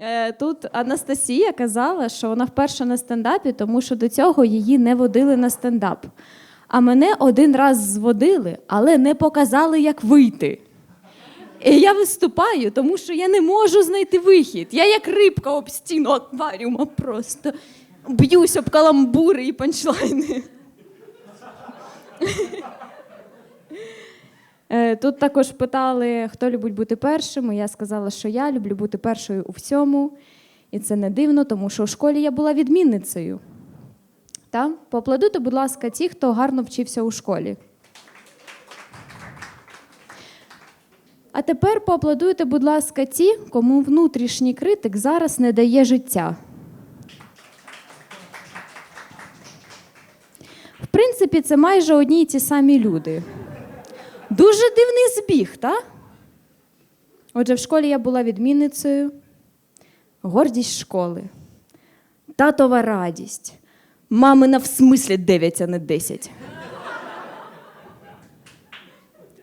Е, Тут Анастасія казала, що вона вперше на стендапі, тому що до цього її не водили на стендап. А мене один раз зводили, але не показали, як вийти. І я виступаю, тому що я не можу знайти вихід. Я як рибка об стіну акваріума просто б'юсь об каламбури і панчлайни. Е, Тут також питали, хто любить бути першим. Я сказала, що я люблю бути першою у всьому. І це не дивно, тому що у школі я була відмінницею. Та? Поаплодуйте, будь ласка, ті, хто гарно вчився у школі. А тепер поаплодуйте, будь ласка, ті, кому внутрішній критик зараз не дає життя. В принципі, це майже одні й ті самі люди. Дуже дивний збіг, так? Отже, в школі я була відмінницею, гордість школи, татова радість, мамина в смислі 9, а не 10.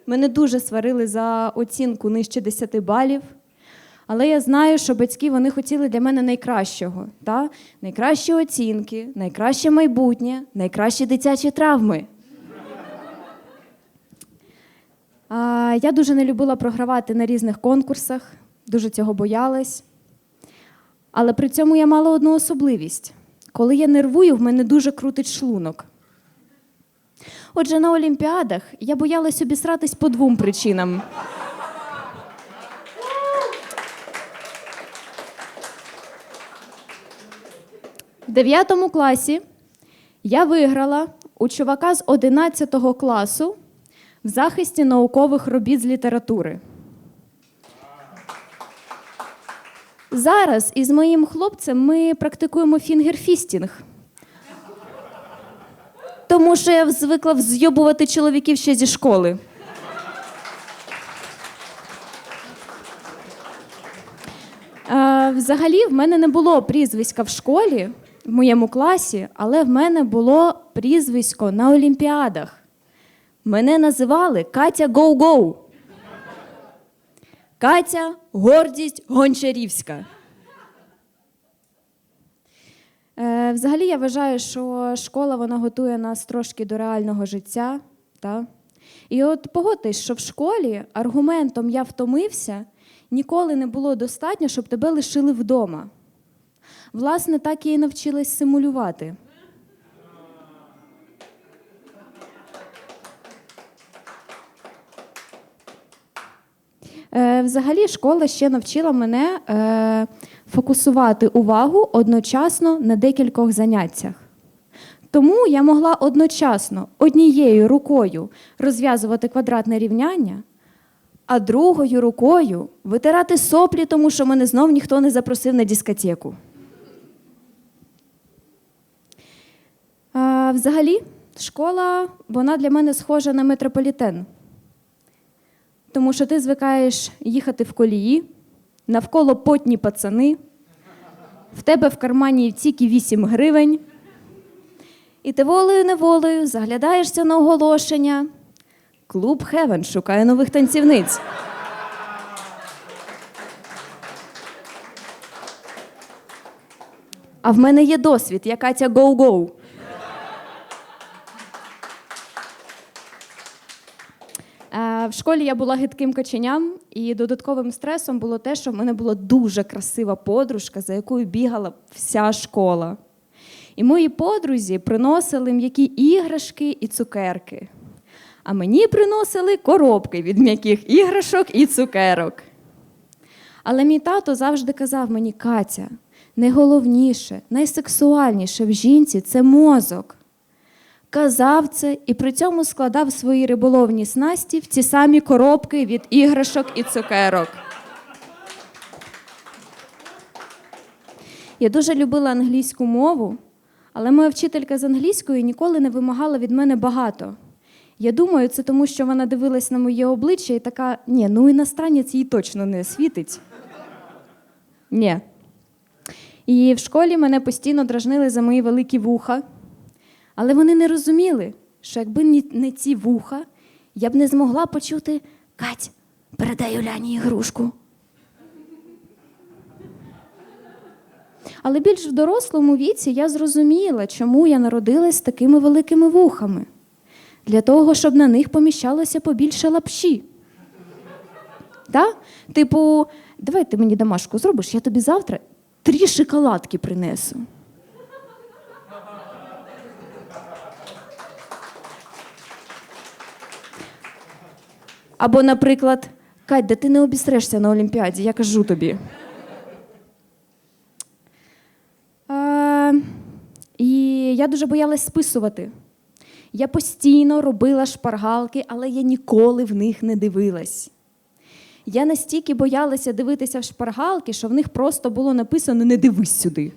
Мене дуже сварили за оцінку нижче 10 балів. Але я знаю, що батьки вони хотіли для мене найкращого. Та? Найкращі оцінки, найкраще майбутнє, найкращі дитячі травми. А, я дуже не любила програвати на різних конкурсах, дуже цього боялась. Але при цьому я мала одну особливість. Коли я нервую, в мене дуже крутить шлунок. Отже, на Олімпіадах я боялась обісратись по двом причинам. В 9 класі я виграла у чувака з 11 класу в захисті наукових робіт з літератури. Зараз із моїм хлопцем ми практикуємо фінгерфістінг. Тому що я звикла взйобувати чоловіків ще зі школи. Е, взагалі, в мене не було прізвиська в школі, в моєму класі, але в мене було прізвисько на Олімпіадах. Мене називали Катя Гоу-Гоу. Катя гордість Гончарівська. Е, взагалі, я вважаю, що школа вона готує нас трошки до реального життя. Та? І от погодьтесь, що в школі аргументом я втомився ніколи не було достатньо, щоб тебе лишили вдома. Власне, так я і навчилась симулювати. Е, Взагалі, школа ще навчила мене е, фокусувати увагу одночасно на декількох заняттях. Тому я могла одночасно однією рукою розв'язувати квадратне рівняння, а другою рукою витирати соплі, тому що мене знов ніхто не запросив на дискотеку. А, взагалі, школа вона для мене схожа на метрополітен. Тому що ти звикаєш їхати в колії, навколо потні пацани, в тебе в кармані тільки 8 гривень, і ти волею-неволею заглядаєшся на оголошення. Клуб Хевен шукає нових танцівниць. А в мене є досвід, я Катя Гоу-Гоу. Е, В школі я була гидким каченям, і додатковим стресом було те, що в мене була дуже красива подружка, за якою бігала вся школа. І мої подрузі приносили м'які іграшки і цукерки. А мені приносили коробки від м'яких іграшок і цукерок. Але мій тато завжди казав мені, Катя, найголовніше, найсексуальніше в жінці це мозок. Казав це і при цьому складав свої риболовні снасті в ті самі коробки від іграшок і цукерок. Я дуже любила англійську мову, але моя вчителька з англійської ніколи не вимагала від мене багато. Я думаю, це тому, що вона дивилась на моє обличчя і така: ні, ну іностранець їй точно не світить. Ні. І в школі мене постійно дражнили за мої великі вуха. Але вони не розуміли, що якби не ці вуха, я б не змогла почути Кать, передай Уляні ігрушку. Але більш в дорослому віці я зрозуміла, чому я народилась з такими великими вухами. Для того, щоб на них поміщалося побільше лапші. Да? Типу, давай ти мені домашку зробиш, я тобі завтра три шоколадки принесу. Або, наприклад, Кать, да ти не обісрешся на Олімпіаді, я кажу тобі. Е, і я дуже боялась списувати. Я постійно робила шпаргалки, але я ніколи в них не дивилась. Я настільки боялася дивитися в шпаргалки, що в них просто було написано Не дивись сюди.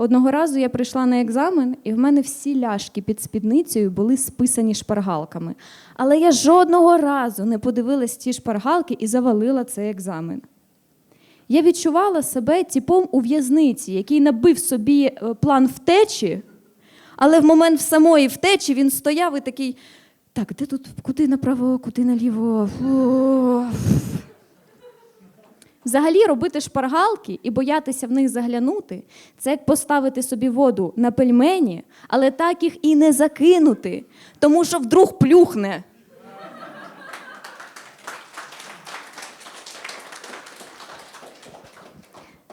Одного разу я прийшла на екзамен, і в мене всі ляшки під спідницею були списані шпаргалками. Але я жодного разу не подивилась ті шпаргалки і завалила цей екзамен. Я відчувала себе типом у в'язниці, який набив собі е, план втечі, але в момент самої втечі він стояв і такий: так, де тут, куди направо, куди наліво? Фу. Взагалі робити шпаргалки і боятися в них заглянути це як поставити собі воду на пельмені, але так їх і не закинути, тому що вдруг плюхне.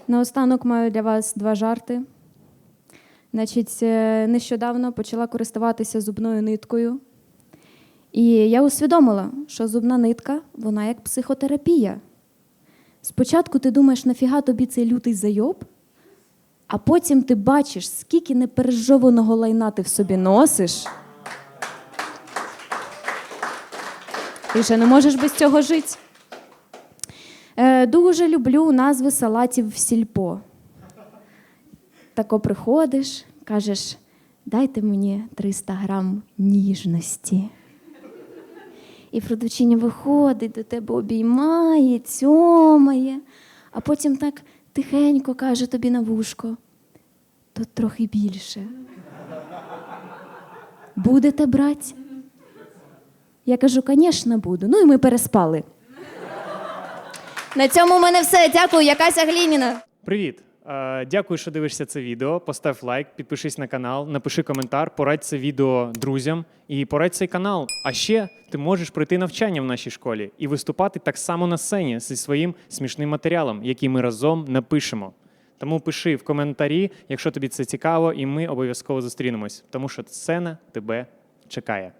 Наостанок маю для вас два жарти. Значить, е, нещодавно почала користуватися зубною ниткою. І я усвідомила, що зубна нитка вона як психотерапія. Спочатку ти думаєш, нафіга тобі цей лютий зайоб, а потім ти бачиш, скільки непережованого лайна ти в собі носиш. Ти вже не можеш без цього жити. Е, дуже люблю назви салатів в сільпо. Тако приходиш, кажеш, дайте мені 300 грам ніжності. І продавчиня виходить до тебе, обіймає, цьомає, а потім так тихенько каже тобі на вушко. Тут трохи більше. Будете брати? Я кажу, звісно, буду. Ну і ми переспали. На цьому в мене все. Дякую, якась Глініна. Привіт! Е, Дякую, що дивишся це відео. Постав лайк, підпишись на канал, напиши коментар, порадь це відео друзям і порадь цей канал. А ще ти можеш пройти навчання в нашій школі і виступати так само на сцені зі своїм смішним матеріалом, який ми разом напишемо. Тому пиши в коментарі, якщо тобі це цікаво, і ми обов'язково зустрінемось, тому що сцена тебе чекає.